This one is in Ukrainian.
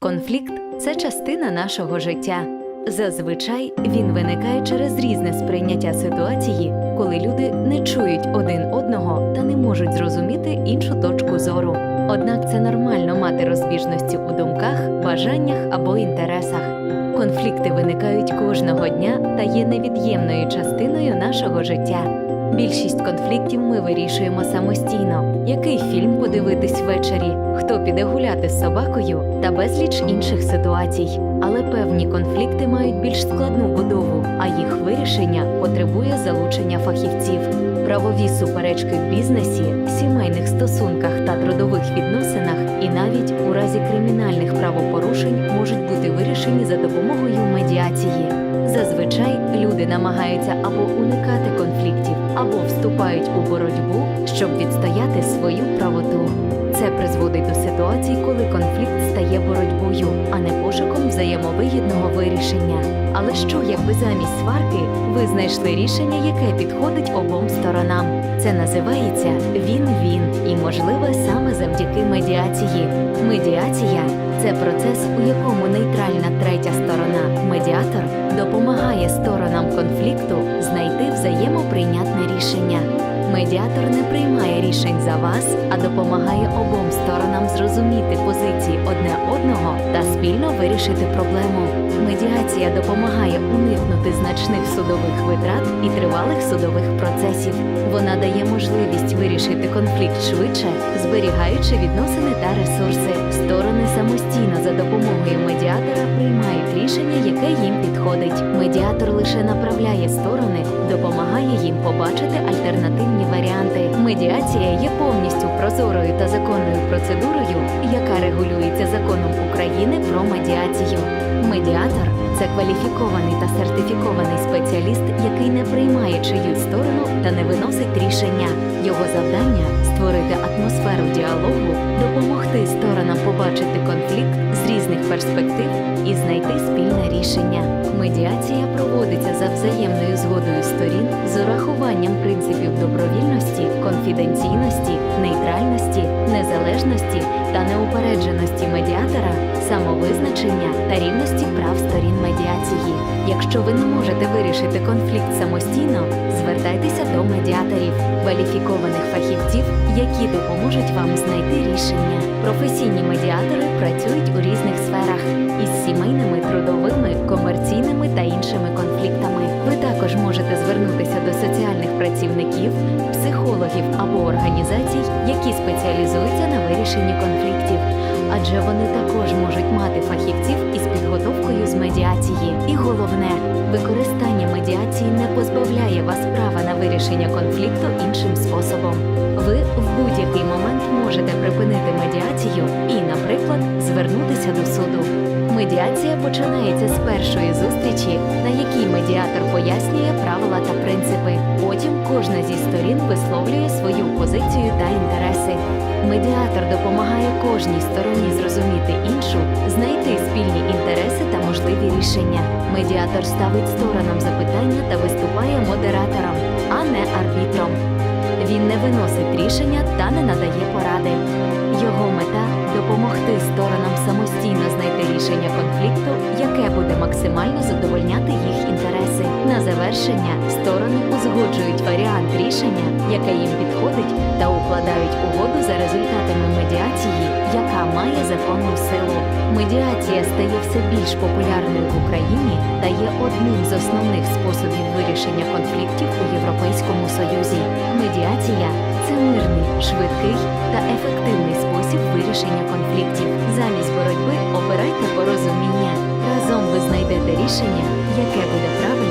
Конфлікт це частина нашого життя. Зазвичай він виникає через різне сприйняття ситуації, коли люди не чують один одного та не можуть зрозуміти іншу точку зору. Однак це нормально мати розбіжності у думках, бажаннях або інтересах. Конфлікти виникають кожного дня та є невід'ємною частиною нашого життя. Більшість конфліктів ми вирішуємо самостійно, який фільм подивитись ввечері, піде гуляти з собакою та безліч інших ситуацій. Але певні конфлікти мають більш складну будову, а їх вирішення потребує залучення фахівців. Правові суперечки в бізнесі, сімейних стосунках та трудових відносинах, і навіть у разі кримінальних правопорушень можуть бути вирішені за допомогою медіації. Зазвичай люди намагаються або уникати конфліктів, або вступають у боротьбу, щоб відстояти свою правоту. Це призводить до ситуацій, коли конфлікт стає боротьбою, а не пошуком взаємовигідного вирішення. Але що, якби замість сварки ви знайшли рішення, яке підходить обом сторонам? Це називається він-він і можливе саме завдяки медіації. Медіація це процес, у якому нейтральна третя сторона, медіатор, допомагає сторонам конфлікту знайти взаємоприйнятне рішення. Медіатор не приймає рішень за вас, а допомагає обом сторонам зрозуміти позиції одне одного та спільно вирішити проблему. Медіація допомагає уникнути значних судових витрат і тривалих судових процесів. Вона дає можливість вирішити конфлікт швидше, зберігаючи відносини та ресурси. Сторони самостійно за допомогою медіатора приймають рішення, яке їм підходить. Медіатор лише направляє сторони, допомагає їм побачити альтернативні варіанти. Медіація є повністю прозорою та законною процедурою, яка регулюється законом України про медіацію. Медіатор це кваліфікований та сертифікований спеціаліст, який не приймає чиюсь сторону не виносить рішення. Його завдання створити атмосферу діалогу, допомогти сторонам побачити конфлікт з різних перспектив і знайти спільне рішення. Медіація проводиться за взаємною згодою сторін з урахуванням принципів добровільності, конфіденційності, нейтральності, незалежності та неупередженості медіатора, самовизначення та рівності прав сторін. Якщо ви не можете вирішити конфлікт самостійно, звертайтеся до медіаторів, кваліфікованих фахівців, які допоможуть вам знайти рішення. Професійні медіатори працюють у різних сферах із сімейними, трудовими, комерційними та іншими конфліктами. Ви також можете звернутися до соціальних працівників, психологів або організацій, які спеціалізуються на вирішенні конфліктів, адже вони також можуть мати фахівців із підготовкою з медіації. І головне, використання медіації не позбавляє вас права на вирішення конфлікту іншим способом. Ви в будь-який момент можете припинити медіацію і, наприклад, звернутися до суду. Медіація починається з першої зустрічі, на якій медіатор пояснює правила та принципи. Потім кожна зі сторін висловлює свою позицію та інтереси. Медіатор допомагає кожній стороні зрозуміти іншу, знайти спільні інтереси рішення. Медіатор ставить сторонам запитання та виступає модератором, а не арбітром. Він не виносить рішення та не надає поради. Його мета допомогти сторонам самостійно знайти рішення конфлікту, яке буде максимально задовольняти їх інтереси. На завершення сторони узгоджують варіант рішення, яке їм підходить, та укладають угоду за результатами медіації, яка має законну силу. Медіація стає все більш популярною в Україні та є одним з основних способів вирішення конфліктів у Європейському Союзі. Медіація це мирний, швидкий та ефективний спосіб вирішення конфліктів. Замість боротьби обирайте порозуміння. Разом ви знайдете рішення, яке буде правильним